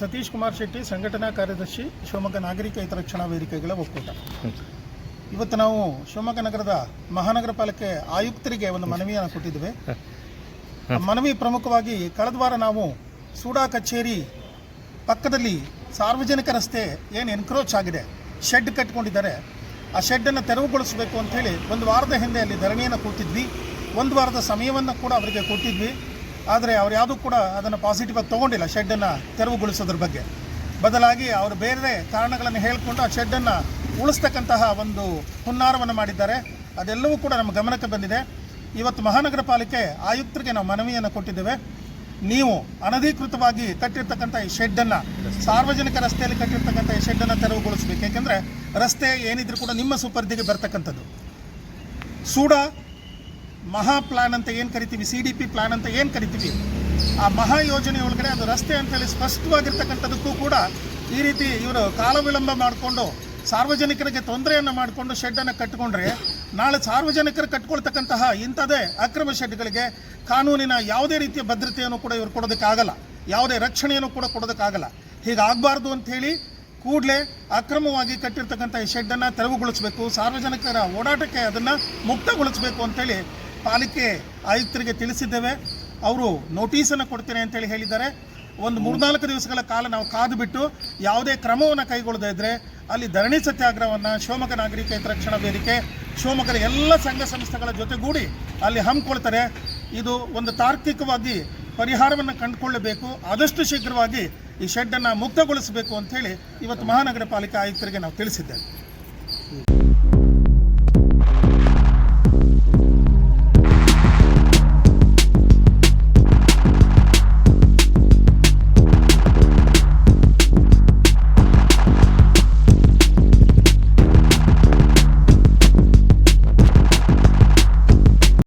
ಸತೀಶ್ ಕುಮಾರ್ ಶೆಟ್ಟಿ, ಸಂಘಟನಾ ಕಾರ್ಯದರ್ಶಿ ಶಿವಮೊಗ್ಗ ನಾಗರಿಕ ಹಿತರಕ್ಷಣಾ ವೇದಿಕೆಗಳ ಒಕ್ಕೂಟ. ಇವತ್ತು ನಾವು ಶಿವಮೊಗ್ಗ ನಗರದ ಮಹಾನಗರ ಪಾಲಿಕೆ ಆಯುಕ್ತರಿಗೆ ಒಂದು ಮನವಿಯನ್ನು ಕೊಟ್ಟಿದ್ದೇವೆ. ಮನವಿ ಪ್ರಮುಖವಾಗಿ ಕಳೆದ ವಾರ ನಾವು ಸೂಡಾ ಕಚೇರಿ ಪಕ್ಕದಲ್ಲಿ ಸಾರ್ವಜನಿಕ ರಸ್ತೆ ಏನು ಎನ್ಕ್ರೋಚ್ ಆಗಿದೆ ಶೆಡ್ ಕಟ್ಕೊಂಡಿದ್ದಾರೆ. ಆ ಶೆಡ್ಡನ್ನು ತೆರವುಗೊಳಿಸಬೇಕು ಹೇಳಿ ಒಂದು ವಾರದ ಹಿಂದೆ ಅಲ್ಲಿ ಧರಣಿಯನ್ನು ಕೂತಿದ್ವಿ. ಒಂದು ವಾರದ ಸಮಯವನ್ನು ಕೂಡ ಅವರಿಗೆ ಕೊಟ್ಟಿದ್ವಿ. ಆದರೆ ಅವ್ರು ಯಾವುದೂ ಕೂಡ ಅದನ್ನು ಪಾಸಿಟಿವ್ ಆಗಿ ತೊಗೊಂಡಿಲ್ಲ, ಶೆಡ್ಡನ್ನು ತೆರವುಗೊಳಿಸೋದ್ರ ಬಗ್ಗೆ. ಬದಲಾಗಿ ಅವರು ಬೇರೆ ಕಾರಣಗಳನ್ನು ಹೇಳಿಕೊಂಡು ಆ ಶೆಡ್ಡನ್ನು ಉಳಿಸ್ತಕ್ಕಂತಹ ಒಂದು ಹುನ್ನಾರವನ್ನು ಮಾಡಿದ್ದಾರೆ. ಅದೆಲ್ಲವೂ ಕೂಡ ನಮ್ಮ ಗಮನಕ್ಕೆ ಬಂದಿದೆ. ಇವತ್ತು ಮಹಾನಗರ ಪಾಲಿಕೆ ಆಯುಕ್ತರಿಗೆ ನಾವು ಮನವಿಯನ್ನು ಕೊಟ್ಟಿದ್ದೇವೆ. ನೀವು ಅನಧಿಕೃತವಾಗಿ ಕಟ್ಟಿರ್ತಕ್ಕಂಥ ಈ ಶೆಡ್ಡನ್ನು, ಸಾರ್ವಜನಿಕ ರಸ್ತೆಯಲ್ಲಿ ಕಟ್ಟಿರ್ತಕ್ಕಂಥ ಈ ಶೆಡ್ಡನ್ನು ತೆರವುಗೊಳಿಸಬೇಕು. ಏಕೆಂದರೆ ರಸ್ತೆ ಏನಿದ್ರು ಕೂಡ ನಿಮ್ಮ ಸುಪರ್ದಿಗೆ ಬರ್ತಕ್ಕಂಥದ್ದು. ಸೂಡ ಮಹಾ ಪ್ಲಾನ್ ಅಂತ ಏನು ಕರಿತೀವಿ? ಸಿ ಡಿ ಪಿ ಪ್ಲಾನ್ ಅಂತ ಏನು ಕರಿತೀವಿ? ಆ ಮಹಾ ಯೋಜನೆ ಒಳಗಡೆ ಅದು ರಸ್ತೆ ಅಂತೇಳಿ ಸ್ಪಷ್ಟವಾಗಿರ್ತಕ್ಕಂಥದ್ದಕ್ಕೂ ಕೂಡ ಈ ರೀತಿ ಇವರು ಕಾಲ ವಿಳಂಬ ಮಾಡಿಕೊಂಡು ಸಾರ್ವಜನಿಕರಿಗೆ ತೊಂದರೆಯನ್ನು ಮಾಡಿಕೊಂಡು ಶೆಡ್ಡನ್ನು ಕಟ್ಟಿಕೊಂಡ್ರೆ ನಾಳೆ ಸಾರ್ವಜನಿಕರು ಕಟ್ಕೊಳ್ತಕ್ಕಂತಹ ಇಂಥದೇ ಅಕ್ರಮ ಶೆಡ್ಗಳಿಗೆ ಕಾನೂನಿನ ಯಾವುದೇ ರೀತಿಯ ಭದ್ರತೆಯನ್ನು ಕೂಡ ಇವರು ಕೊಡೋದಕ್ಕಾಗಲ್ಲ. ಯಾವುದೇ ರಕ್ಷಣೆಯನ್ನು ಕೂಡ ಕೊಡೋದಕ್ಕಾಗಲ್ಲ. ಹೀಗಾಗಬಾರ್ದು ಅಂಥೇಳಿ ಕೂಡಲೇ ಅಕ್ರಮವಾಗಿ ಕಟ್ಟಿರ್ತಕ್ಕಂಥ ಈ ಶೆಡ್ಡನ್ನು ತೆರವುಗೊಳಿಸಬೇಕು, ಸಾರ್ವಜನಿಕರ ಓಡಾಟಕ್ಕೆ ಅದನ್ನು ಮುಕ್ತಗೊಳಿಸಬೇಕು ಅಂತೇಳಿ ಪಾಲಿಕೆ ಆಯುಕ್ತರಿಗೆ ತಿಳಿಸಿದ್ದೇವೆ. ಅವರು ನೋಟಿಸನ್ನು ಕೊಡ್ತೇನೆ ಅಂತೇಳಿ ಹೇಳಿದ್ದಾರೆ. ಒಂದು ಮೂರ್ನಾಲ್ಕು ದಿವಸಗಳ ಕಾಲ ನಾವು ಕಾದು ಬಿಟ್ಟು ಯಾವುದೇ ಕ್ರಮವನ್ನು ಕೈಗೊಳ್ಳದೇ ಇದ್ದರೆ ಅಲ್ಲಿ ಧರಣಿ ಸತ್ಯಾಗ್ರಹವನ್ನು ಶಿವಮೊಗ್ಗ ನಾಗರಿಕ ಹಿತರಕ್ಷಣಾ ವೇದಿಕೆ, ಶಿವಮೊಗ್ಗದ ಎಲ್ಲ ಸಂಘ ಸಂಸ್ಥೆಗಳ ಜೊತೆಗೂಡಿ ಅಲ್ಲಿ ಹಮ್ಮಿಕೊಳ್ತಾರೆ. ಇದು ಒಂದು ತಾರ್ಕಿಕವಾಗಿ ಪರಿಹಾರವನ್ನು ಕಂಡುಕೊಳ್ಳಬೇಕು. ಆದಷ್ಟು ಶೀಘ್ರವಾಗಿ ಈ ಶೆಡ್ಡನ್ನು ಮುಕ್ತಗೊಳಿಸಬೇಕು ಅಂಥೇಳಿ ಇವತ್ತು ಮಹಾನಗರ ಪಾಲಿಕೆ ಆಯುಕ್ತರಿಗೆ ನಾವು ತಿಳಿಸಿದ್ದೇವೆ.